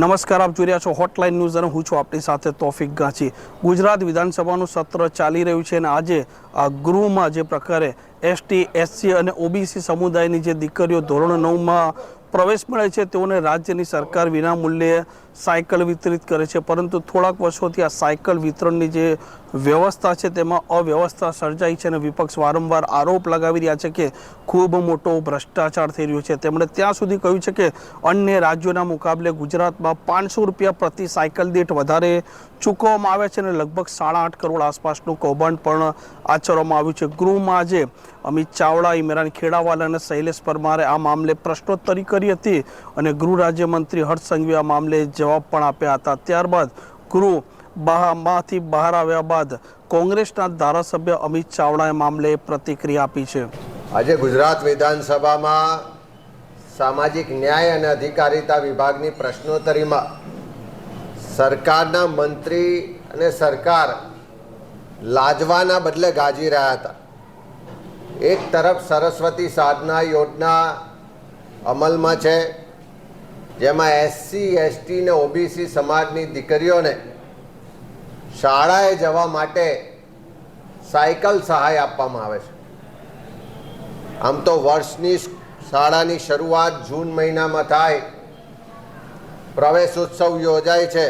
નમસ્કાર, આપ જોઈ રહ્યા છો હોટલાઇન ન્યૂઝ અને હું છું આપણી સાથે તોફિક ગાંચી. ગુજરાત વિધાનસભાનું સત્ર ચાલી રહ્યું છે અને આજે ગૃહમાં જે પ્રકારે એસટી, એસસી અને ઓબીસી સમુદાયની જે દીકરીઓ ધોરણ નવમાં પ્રવેશ મળે છે, તેઓને રાજ્યની સરકાર વિના મૂલ્યે સાયકલ વિતરિત કરે છે. પરંતુ થોડાક વર્ષોથી આ સાયકલ વિતરણની જે વ્યવસ્થા છે, તેમાં અવ્યવસ્થા સર્જાઈ છે અને વિપક્ષ વારંવાર આરોપ લગાવી રહ્યા છે કે ખૂબ મોટો ભ્રષ્ટાચાર થઈ રહ્યો છે. તેમણે ત્યાં સુધી કહ્યું છે કે અન્ય રાજ્યોના મુકાબલે ગુજરાતમાં પાંચસો રૂપિયા પ્રતિ સાયકલ દીઠ વધારે ચૂકવવામાં આવે છે અને લગભગ સાડા આઠ કરોડ આસપાસનું કૌભાંડ પણ આચરવામાં આવ્યું છે. ગૃહમાં આજે અમિત ચાવડા, ઇમરાન ખેડાવાલા અને શૈલેષ પરમારે આ મામલે પ્રશ્નોત્તરી કરી હતી અને ગૃહ રાજ્યમંત્રી હર્ષ સંઘવી આ મામલે જવાબ પણ આપ્યા હતા. ત્યારબાદ ગૃહ બહારમાંથી બહાર આવ્યા બાદ કોંગ્રેસના ધારાસભ્ય અમિત ચાવડાએ મામલે પ્રતિક્રિયા આપી છે. આજે ગુજરાત વિધાનસભામાં સામાજિક ન્યાય અને અધિકારિતા વિભાગની પ્રશ્નોત્તરીમાં સરકારના મંત્રી અને સરકાર લાજવાના બદલે ગાજી રહ્યા હતા. એક તરફ સરસ્વતી સાધના યોજના અમલમાં છે, જેમાં એસસી એસટી ને ઓબીસી સમાજની દીકરીઓને શાળાએ જવા માટે સાયકલ સહાય આપવામાં આવે છે. આમ તો વર્ષની શાળાની શરૂઆત જૂન મહિનામાં થાય, પ્રવેશ ઉત્સવ યોજાય છે.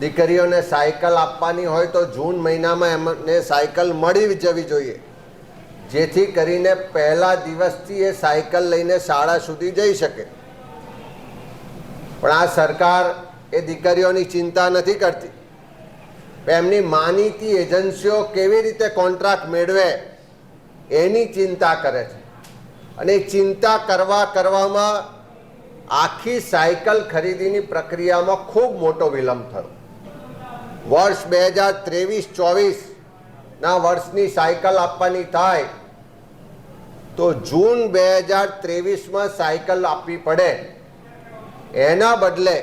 દીકરીઓને સાયકલ આપવાની હોય તો જૂન મહિનામાં એમને સાયકલ મળી જવી જોઈએ. જેથી કરીને પહેલા દિવસથી એ સાયકલ લઈને શાળા સુધી જઈ શકે. પણ આ સરકાર એ દીકરીઓની ચિંતા નથી કરતી. એમની માનીતી એજન્સીઓ કેવી રીતે કોન્ટ્રાક્ટ મેળવે એની ચિંતા કરે છે. અને ચિંતા કરવા કરવામાં આખી સાયકલ ખરીદીની પ્રક્રિયામાં ખૂબ મોટો વિલંબ થયો. વર્ષ બે હજાર ત્રેવીસ ચોવીસના વર્ષની સાયકલ આપવાની થાય, તો જૂન બે હજાર ત્રેવીસમાં સાયકલ આપવી પડે. એના બદલે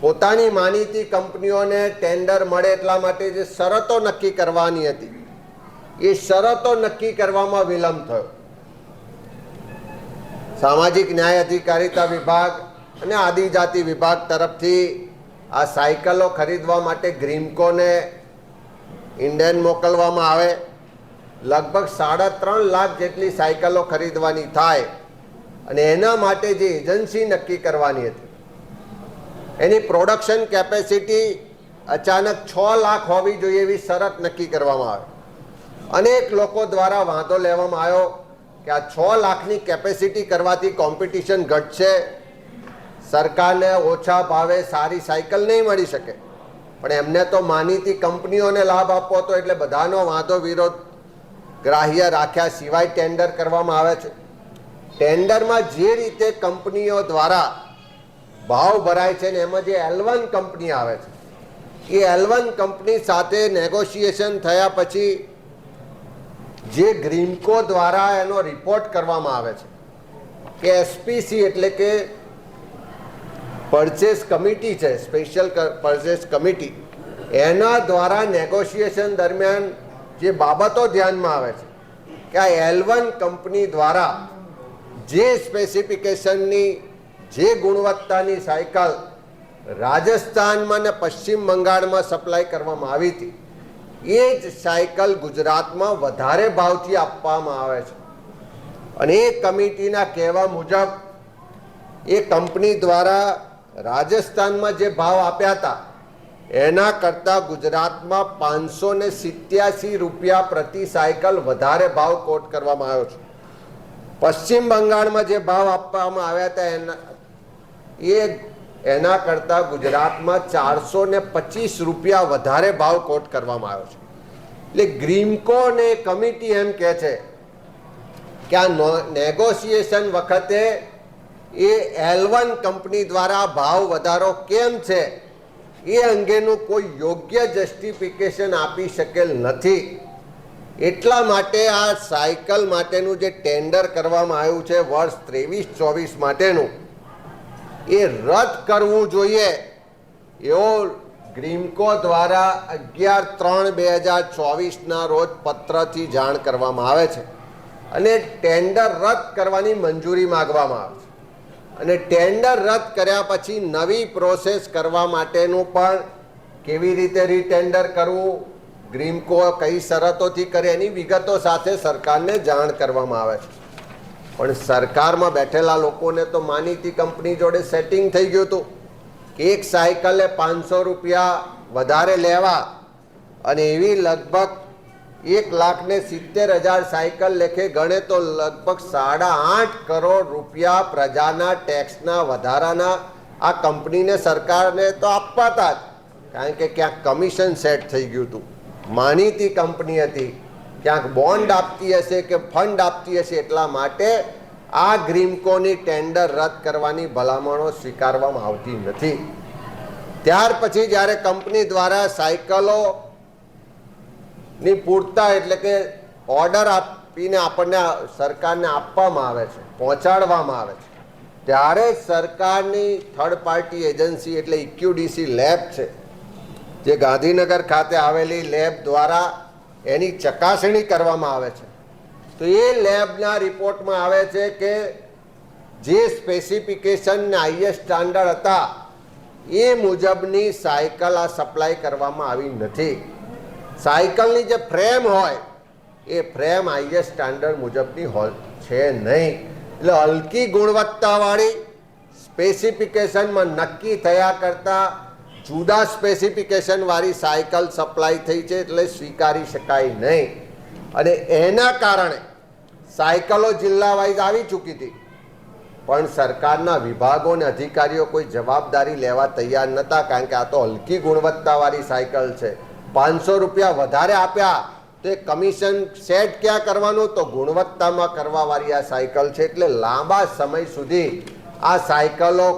પોતાની માનીતી કંપનીઓને ટેન્ડર મળે એટલા માટે જે શરતો નક્કી કરવાની હતી, એ શરતો નક્કી કરવામાં વિલંબ થયો. સામાજિક ન્યાય અધિકારીતા વિભાગ અને આદિજાતિ વિભાગ તરફથી આ સાયકલો ખરીદવા માટે ગ્રીમકોને ઇન્ડિયન મોકલવામાં આવે. લગભગ સાડા ત્રણ લાખ જેટલી સાયકલો ખરીદવાની થાય. અને એના માટે જે એજન્સી નક્કી કરવાની હતી. એની પ્રોડક્શન કેપેસિટી અચાનક છ લાખ હોવી જોઈએ એવી શરત નક્કી કરવામાં આવે. અનેક લોકો દ્વારા વાંધો લેવામાં આવ્યો કે આ છ લાખની કેપેસિટી કરવાથી કોમ્પિટિશન ઘટશે. સરકારને ઓછા ભાવે સારી સાયકલ નહીં મળી શકે. પણ એમને તો માનીતી કંપનીઓને લાભ આપવો હતો એટલે બધાનો વાંધો વિરોધ ગ્રાહ્ય રાખ્યા સિવાય ટેન્ડર કરવામાં આવે છે. ટેન્ડરમાં જે રીતે કંપનીઓ દ્વારા ભાવ ભરાય છે ને એમાં જે એલવન કંપની આવે છે, એ એલવન કંપની સાથે નેગોશિએશન થયા પછી જે ગ્રીમકો દ્વારા એનો રિપોર્ટ કરવામાં આવે છે કે એસપીસી એટલે કે પરચેસ કમિટી છે સ્પેશિયલ પરચેસ કમિટી એના દ્વારા નેગોશિએશન દરમિયાન જે બાબતો ધ્યાનમાં આવે છે, કે આ એલવન કંપની દ્વારા જે સ્પેસિફિકેશનની જે ગુણવત્તાની સાયકલ રાજસ્થાનમાં ને પશ્ચિમ બંગાળમાં સપ્લાય કરવામાં આવી હતી, એ જ સાયકલ ગુજરાતમાં વધારે ભાવથી આપવામાં આવે છે. અને એ કમિટીના કહેવા મુજબ, એ કંપની દ્વારા રાજસ્થાનમાં જે ભાવ આપ્યા હતા, એના કરતાં ગુજરાતમાં પાંચસો ને સિત્યાસી રૂપિયા પ્રતિ સાયકલ વધારે ભાવ કોટ કરવામાં આવ્યો છે. પશ્ચિમ બંગાળમાં જે ભાવ આપવામાં આવ્યા હતા, એના, એ, એના કરતાં ગુજરાતમાં ચારસો ને પચીસ રૂપિયા વધારે ભાવ કોટ કરવામાં આવ્યો છે. એટલે ગ્રીમકો ને કમિટી એમ કહે છે કે આ નેગોશિએશન વખતે એ એલવન કંપની દ્વારા ભાવ વધારો કેમ છે? એ અંગેનું કોઈ યોગ્ય જસ્ટિફિકેશન આપી શકેલ નથી. એટલા માટે આ સાયકલ માટેનું જે ટેન્ડર કરવામાં આવ્યું છે, વર્ષ ત્રેવીસ ચોવીસ માટેનું, એ રદ કરવું જોઈએ. એવો ગ્રીમકો દ્વારા અગિયાર ત્રણ બે હજાર ચોવીસના રોજ પત્રથી જાણ કરવામાં આવે છે. અને ટેન્ડર રદ કરવાની મંજૂરી માગવામાં આવે છે. અને ટેન્ડર રદ કર્યા પછી નવી પ્રોસેસ કરવા માટેનું પણ કેવી રીતે રીટેન્ડર કરવું ગ્રીમકો કઈ શરતોથી કરે, એની વિગતો સાથે સરકારને જાણ કરવામાં આવે પણ સરકારમાં બેઠેલા લોકોને તો માનીતી કંપની જોડે સેટિંગ થઈ ગયું હતું. એક સાયકલે પાંચસો રૂપિયા વધારે લેવા અને એવી લગભગ એક લાખ ને સિત્તેર હજાર સાયકલ લેખે ગણે તો લગભગ સાડા આઠ કરોડ રૂપિયા પ્રજાના ટેક્સના વધારાના આ કંપનીને સરકારને તો આપવા હતા જ. કારણ કે ક્યાંક કમિશન સેટ થઈ ગયું હતું. માનીતી કંપની હતી. ક્યાંક બોન્ડ આપતી હશે કે ફંડ આપતી હશે એટલા માટે આ ગ્રીમકોની ટેન્ડર રદ કરવાની ભલામણો સ્વીકારવામાં આવતી નથી. ત્યાર પછી જ્યારે કંપની દ્વારા સાયકલો ની પૂરતા એટલે કે ઓર્ડર આપીને આપણને સરકારને આપવામાં આવે છે, પહોંચાડવામાં આવે છે. ત્યારે સરકારની થર્ડ પાર્ટી એજન્સી એટલે ઇક્યુડીસી લેબ છે, જે ગાંધીનગર ખાતે આવેલી લેબ દ્વારા એની ચકાસણી કરવામાં આવે છે. તો એ લેબના રિપોર્ટમાં આવે છે કે જે સ્પેસિફિકેશન આઈએસ સ્ટાન્ડર્ડ હતા, એ મુજબની સાયકલ આ સપ્લાય કરવામાં આવી નથી. સાયકલની જે ફ્રેમ હોય, એ ફ્રેમ આઈએ સ્ટાન્ડર્ડ મુજબની હોય છે નહીં. એટલે હલકી ગુણવત્તાવાળી સ્પેસિફિકેશનમાં નક્કી થયા કરતાં જુદા સ્પેસિફિકેશનવાળી સાયકલ સપ્લાય થઈ છે એટલે સ્વીકારી શકાય નહીં. અને એના કારણે સાયકલો જિલ્લા વાઇઝ આવી ચૂકી હતી. પણ સરકારના વિભાગો અને અધિકારીઓ કોઈ જવાબદારી લેવા તૈયાર નહોતા, કારણ કે આ તો હલકી ગુણવત્તાવાળી સાયકલ છે. પાંચસો રૂપિયા વધારે આપ્યા, તે કમિશન સેટ ક્યાં કરવાનું? તો ગુણવત્તામાં કરવાવાળી આ સાયકલ છે. એટલે લાંબા સમય સુધી આ સાયકલો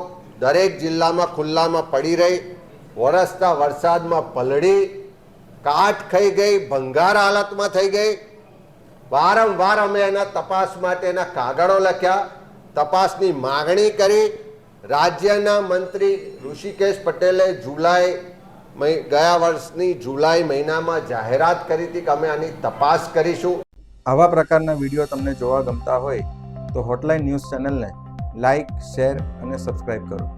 દરેક જિલ્લામાં ખુલ્લામાં પડી રહી. વરસતા વરસાદમાં પલળી, કાટ ખાઈ ગઈ, ભંગાર હાલતમાં થઈ ગઈ. વારંવાર અમે એના તપાસ માટેના કાગળો લખ્યા. તપાસની માગણી કરી. રાજ્યના મંત્રી ઋષિકેશ પટેલે જુલાઈ ગયા વર્ષની જુલાઈ મહિનામાં જાહેરાત કરી હતી કે અમે આની તપાસ કરીશું. આવા પ્રકારના વીડિયો તમને જોવા ગમતા હોય તો હોટલાઇન ન્યૂઝ ચેનલને લાઇક શેર અને સબસ્ક્રાઈબ કરો.